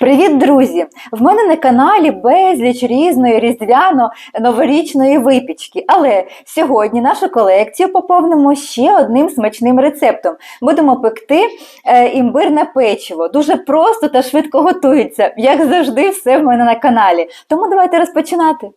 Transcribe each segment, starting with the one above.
Привіт, друзі! В мене на каналі безліч різної різдвяно-новорічної випічки. Але сьогодні нашу колекцію поповнимо ще одним смачним рецептом. Будемо пекти е, імбирне печиво. Дуже просто та швидко готується, як завжди, все в мене на каналі. Тому давайте розпочинати.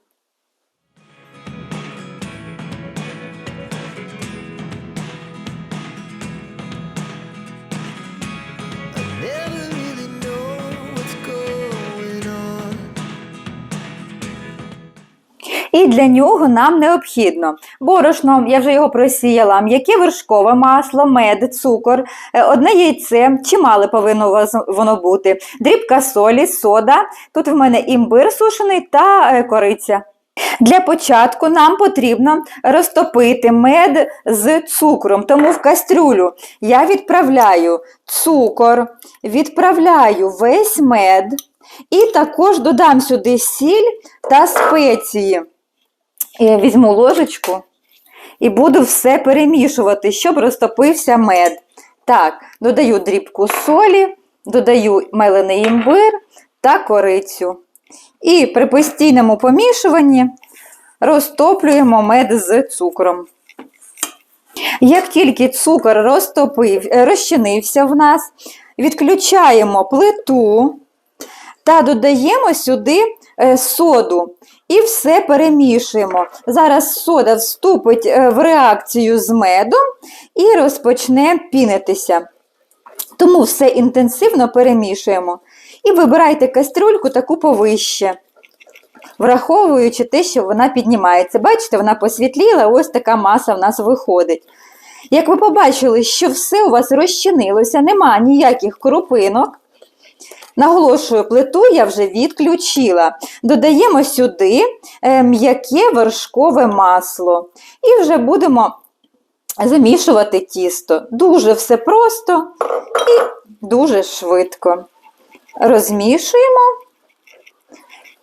І для нього нам необхідно борошно, я вже його просіяла, м'яке вершкове масло, мед, цукор, е, одне яйце, чимале повинно воно бути, дрібка солі, сода. Тут в мене імбир сушений та е, кориця. Для початку нам потрібно розтопити мед з цукром, тому в кастрюлю я відправляю цукор, відправляю весь мед і також додам сюди сіль та спеції. Е, Візьму ложечку і буду все перемішувати, щоб розтопився мед. Так, додаю дрібку солі, додаю мелений імбир та корицю. І при постійному помішуванні розтоплюємо мед з цукром. Як тільки цукор розтопив, е, розчинився в нас, відключаємо плиту та додаємо сюди е, соду і все перемішуємо. Зараз сода вступить е, в реакцію з медом і розпочне пінитися. Тому все інтенсивно перемішуємо. І вибирайте кастрюльку таку повище, враховуючи те, що вона піднімається. Бачите, вона посвітліла, ось така маса в нас виходить. Як ви побачили, що все у вас розчинилося, нема ніяких крупинок. Наголошую, плиту я вже відключила. Додаємо сюди е, м'яке вершкове масло. І вже будемо замішувати тісто. Дуже все просто і дуже швидко. Розмішуємо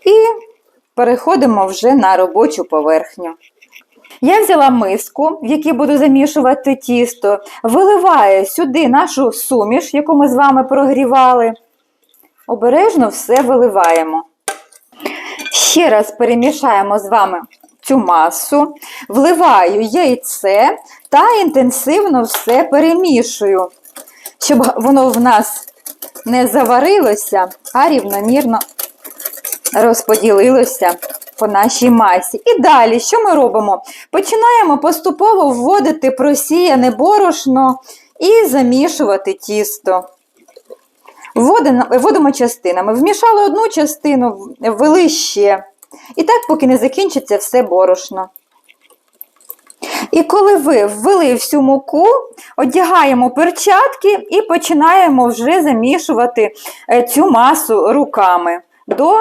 і переходимо вже на робочу поверхню. Я взяла миску, в якій буду замішувати тісто, виливаю сюди нашу суміш, яку ми з вами прогрівали. Обережно все виливаємо. Ще раз перемішаємо з вами цю масу, вливаю яйце та інтенсивно все перемішую, щоб воно в нас не заварилося, а рівномірно розподілилося по нашій масі. І далі, що ми робимо? Починаємо поступово вводити просіяне борошно і замішувати тісто. Вводимо, частинами. Вмішали одну частину, ввели ще. І так, поки не закінчиться все борошно. І коли ви ввели всю муку, одягаємо перчатки і починаємо вже замішувати е, цю масу руками до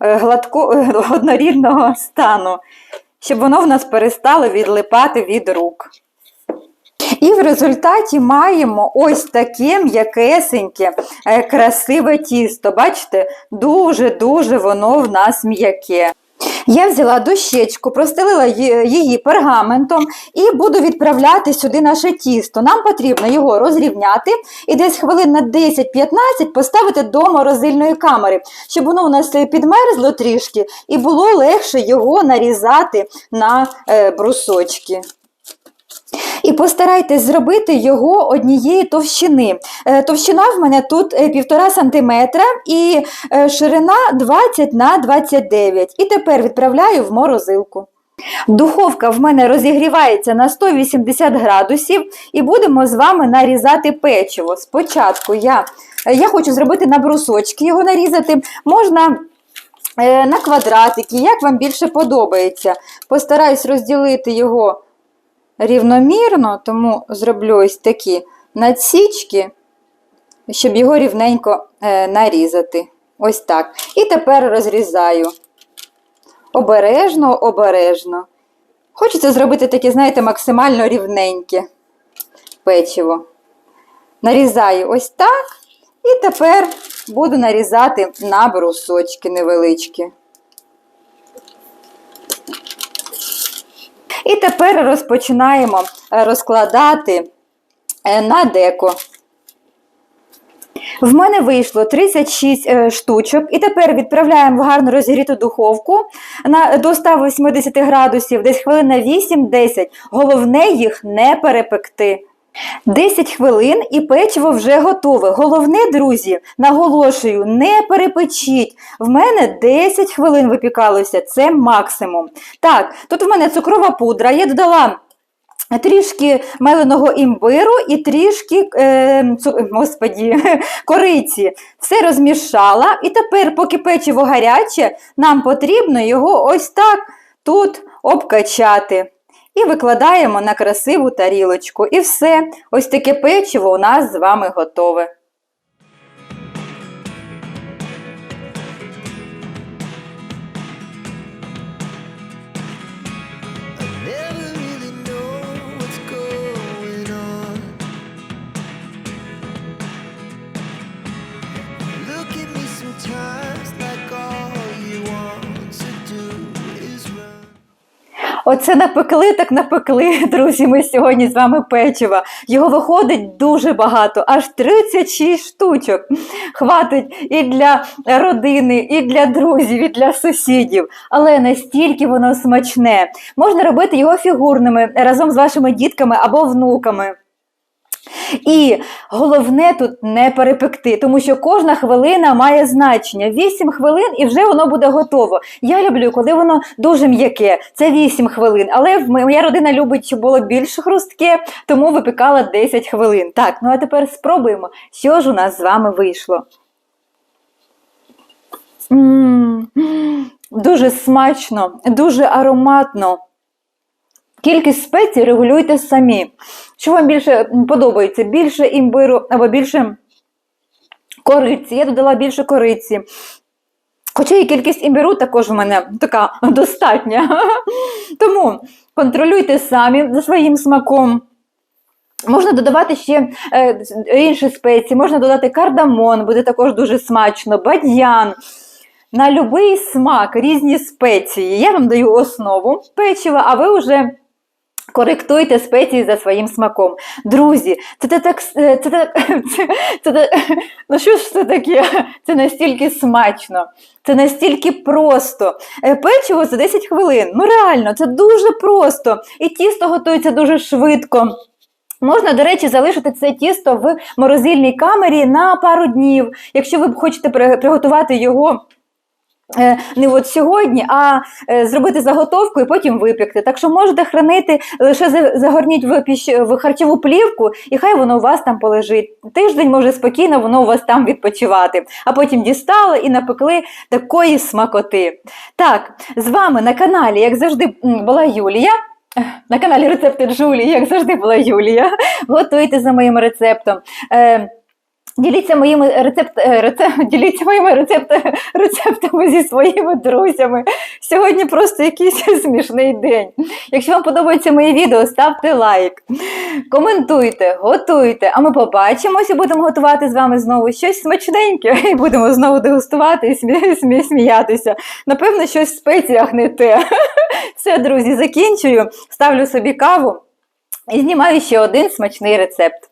е, гладко, е, однорідного стану, щоб воно в нас перестало відлипати від рук. І в результаті маємо ось таке м'якесеньке, е, красиве тісто. Бачите, дуже-дуже воно в нас м'яке. Я взяла дощечку, простелила її пергаментом і буду відправляти сюди наше тісто. Нам потрібно його розрівняти і десь хвилин на 10-15 поставити до морозильної камери, щоб воно у нас підмерзло трішки і було легше його нарізати на е, брусочки. Постарайтесь зробити його однієї товщини. Е, Товщина в мене тут е, 1,5 см і е, ширина 20 на 29 І тепер відправляю в морозилку. Духовка в мене розігрівається на 180 градусів і будемо з вами нарізати печиво. Спочатку я, е, я хочу зробити на брусочки його нарізати. Можна е, на квадратики, як вам більше подобається. Постараюсь розділити його рівномірно, тому зроблю ось такі надсічки, щоб його рівненько е, нарізати. Ось так. І тепер розрізаю. Обережно, обережно. Хочеться зробити таке, знаєте, максимально рівненьке печиво. Нарізаю ось так. І тепер буду нарізати на брусочки невеличкі. І тепер розпочинаємо е, розкладати е, на деко. В мене вийшло 36 е, штучок, і тепер відправляємо в гарно розігріту духовку на, до 180 градусів, десь хвилин на 8-10. Головне їх не перепекти. 10 хвилин і печиво вже готове. Головне, друзі, наголошую, не перепечіть. В мене 10 хвилин випікалося, це максимум. Так, тут в мене цукрова пудра, я додала трішки меленого імбиру і трішки е, цу, господі, кориці. Все розмішала. І тепер, поки печиво гаряче, нам потрібно його ось так тут обкачати. І викладаємо на красиву тарілочку. І все. Ось таке печиво у нас з вами готове. Оце напекли, так напекли, друзі. Ми сьогодні з вами печива. Його виходить дуже багато, аж 36 штучок. Хватить і для родини, і для друзів, і для сусідів. Але настільки воно смачне. Можна робити його фігурними разом з вашими дітками або внуками. І головне тут не перепекти, тому що кожна хвилина має значення. 8 хвилин і вже воно буде готово. Я люблю, коли воно дуже м'яке. Це 8 хвилин. Але моя родина любить, щоб було більш хрустке, тому випікала 10 хвилин. Так, ну а тепер спробуємо, що ж у нас з вами вийшло. М, Дуже смачно, дуже ароматно. Кількість спецій регулюйте самі. Що вам більше подобається? Більше імбиру або більше кориці. Я додала більше кориці. Хоча і кількість імбиру також у мене така достатня. Тому контролюйте самі за своїм смаком. Можна додавати ще е, інші спеції, можна додати кардамон, буде також дуже смачно, бадьян. На будь-який смак різні спеції. Я вам даю основу печива, а ви вже коректуйте спеції за своїм смаком. Друзі, це, це так. Це, це, це, ну що ж це таке? Це настільки смачно, це настільки просто. Е, Печиво за 10 хвилин. Ну реально, це дуже просто. І тісто готується дуже швидко. Можна, до речі, залишити це тісто в морозильній камері на пару днів. Якщо ви хочете приготувати його е, не от сьогодні, а е, зробити заготовку і потім випекти. Так що можете хранити, лише загорніть в, піщ- в харчову плівку, і хай воно у вас там полежить. Тиждень може спокійно воно у вас там відпочивати. А потім дістали і напекли такої смакоти. Так, з вами на каналі, як завжди, була Юлія. На каналі Рецепти Джулії, як завжди, була Юлія. Готуйте за моїм рецептом. Діліться моїми рецепт, е, рецеп, діліться моїми рецепт, рецептами зі своїми друзями. Сьогодні просто якийсь смішний день. Якщо вам подобається моє відео, ставте лайк, коментуйте, готуйте. А ми побачимося, будемо готувати з вами знову щось смачненьке і будемо знову дегустувати і смі- смі- сміятися. Напевно, щось в спеціях не те. Все, друзі, закінчую. Ставлю собі каву і знімаю ще один смачний рецепт.